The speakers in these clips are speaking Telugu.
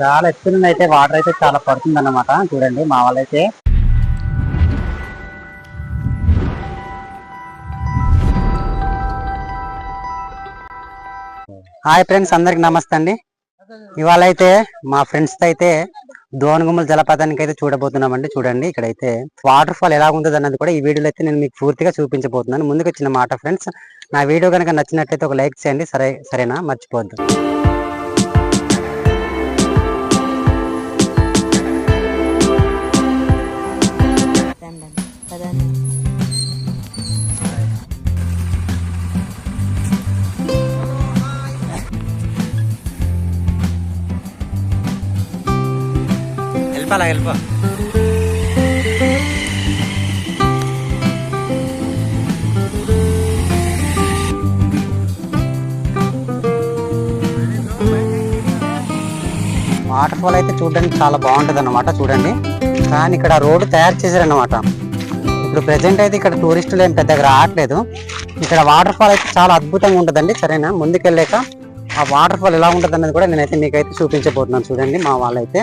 చాలా ఎత్తు నుండి అయితే వాటర్ అయితే చాలా పడుతుంది అన్నమాట చూడండి మా వాళ్ళైతే. హాయ్ ఫ్రెండ్స్ అందరికి నమస్తే అండి. ఇవాళ అయితే మా ఫ్రెండ్స్తో అయితే దోనగుమ్మల జలపాతానికి అయితే చూడబోతున్నామండి. చూడండి ఇక్కడైతే వాటర్ ఫాల్ ఎలా ఉంటుంది అన్నది కూడా ఈ వీడియోలో అయితే నేను మీకు పూర్తిగా చూపించబోతున్నాను. ముందుకు వచ్చిన మాట ఫ్రెండ్స్ నా వీడియో కనుక నచ్చినట్లయితే ఒక లైక్ చేయండి. సరే సరేనా? మర్చిపోవద్దు. వెళ్ళిపోలా వెళ్ళిపో వాటర్ ఫాల్ అయితే చూడడానికి చాలా బాగుంటుంది అన్నమాట చూడండి. కానీ ఇక్కడ రోడ్డు తయారు చేశారనమాట ఇప్పుడు ప్రెసెంట్ అయితే ఇక్కడ టూరిస్టులు ఏం పెద్దగా రావట్లేదు ఇక్కడ వాటర్ ఫాల్ అయితే చాలా అద్భుతంగా ఉంటుందండి సరేనా? ముందుకెళ్ళాక ఆ వాటర్ ఫాల్ ఎలా ఉంటుంది అనేది కూడా నేనైతే మీకైతే చూపించబోతున్నాను చూడండి మా వాళ్ళైతే.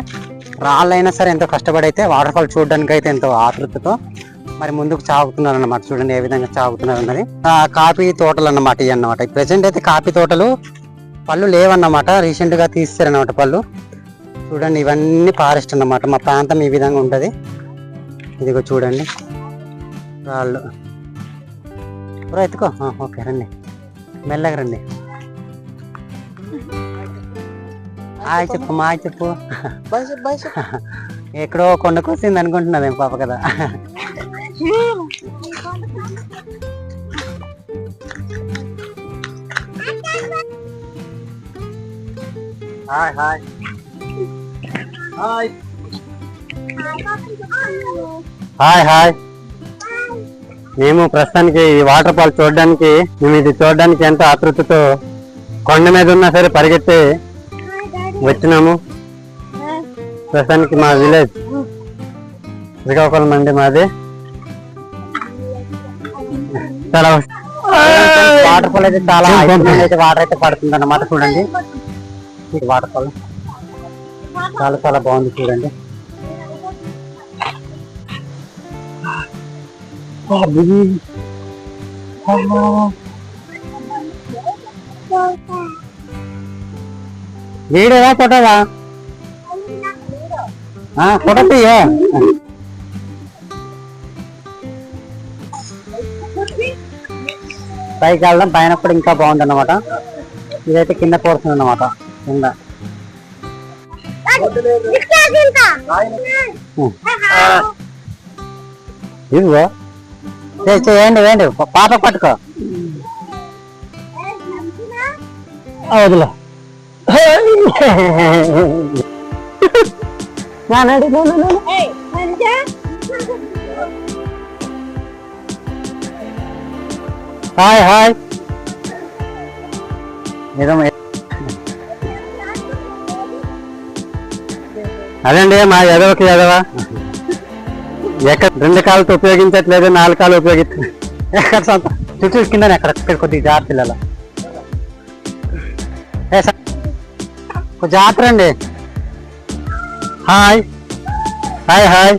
రాళ్ళైనా సరే ఎంతో కష్టపడి అయితే వాటర్ ఫాల్ చూడడానికి అయితే ఎంతో ఆతృతతో మరి ముందుకు సాగుతున్నారు అన్నమాట చూడండి ఏ విధంగా సాగుతున్నారు అన్నది ఆ, కాఫీ తోటలు అన్నమాట ఇవి అన్నమాట. ప్రెసెంట్ అయితే కాఫీ తోటలు పళ్ళు లేవన్నమాట. రీసెంట్గా తీస్తారనమాట పళ్ళు. చూడండి ఇవన్నీ ఫారెస్ట్ అన్నమాట. మా ప్రాంతం ఈ విధంగా ఉంటుంది. ఇదిగో చూడండి. రాళ్ళు. ఎత్తుకో. ఓకే రండి. మెల్లగా రండి. హాయ్ చెప్పు మా చెప్పు. ఎక్కడో కొండకు వస్తుంది అనుకుంటున్నావేం పాప కదా. Hi hi. Hi. Hi hi. మేము ప్రస్తుతానికి ఈ వాటర్ ఫాల్ చూడడానికి మేము ఇది చూడడానికి ఎంతో ఆతృతతో కొండ మీద ఉన్నా సరే పరిగెత్తి వచ్చినాము ప్రస్తుతానికి మా విలేజ్. శ్రీకాకుళం అండి మాది. చాలా వాటర్ ఫాల్ అయితే చాలా అయితే వాటర్ అయితే పడుతుంది అన్నమాట చూడండి వాటర్ ఫాల్ చాలా చాలా బాగుంది చూడండి. వీడియోవా ఫోటోవా ఫోటో తీయే పైకి వెళ్ళడం పైన కూడా ఇంకా బాగుంది అన్నమాట ఇదైతే కింద పోర్షన్ అనమాట కింద. ఇదిగో. చేయండి వేయండి పాప పట్టుకో. వదిలే. హాయ్ హాయ్ ఏదో అదండి మా ఎదవకి ఎదవా. ఎక్కడ రెండు కాళ్ళతో ఉపయోగించట్లేదు నాలుగు కాళ్ళు ఉపయోగిస్తు. ఎక్కడ సొంత చుట్టూ కింద ఎక్కడ కొద్దిగా జాగ్రత్త పిల్లల జాతర అండి. హాయ్. Hi hi.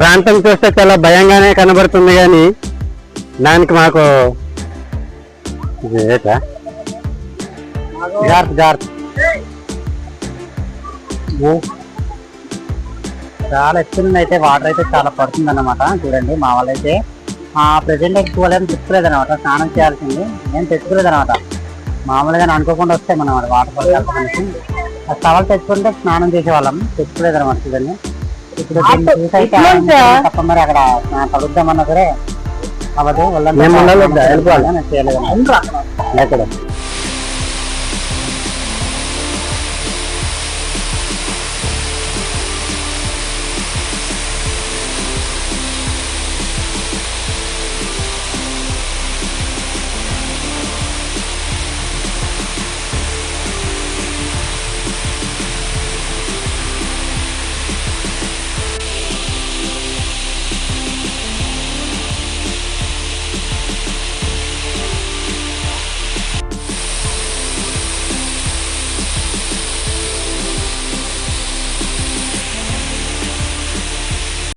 ప్రాంతం చూస్తే చాలా భయంగానే కనబడుతుంది కానీ దానికి మాకు ఇది ఏటా? జాగ్రత్త. జాగ్రత్త చాలా ఎత్తు అయితే వాటర్ అయితే చాలా పడుతుంది అనమాట చూడండి మా వాళ్ళైతే ఆ ఎక్కువ అయితే చూడలేము తెచ్చుకోలేదు అనమాట స్నానం చేయాల్సింది. నేను తెచ్చుకోలేదు అనమాట మామూలుగా అనుకోకుండా వస్తాయి మనం వాటర్ ఫాల్ కలిసి ఆ టవల్ తెచ్చుకుంటే స్నానం చేసేవాళ్ళం. తెచ్చుకోలేదు అనమాట చూడండి. ఇప్పుడు తప్ప మరి అక్కడ కలుద్దామన్నా సరే. అవ్వదు వాళ్ళంతా నేను చేయలేదు ఎక్కడ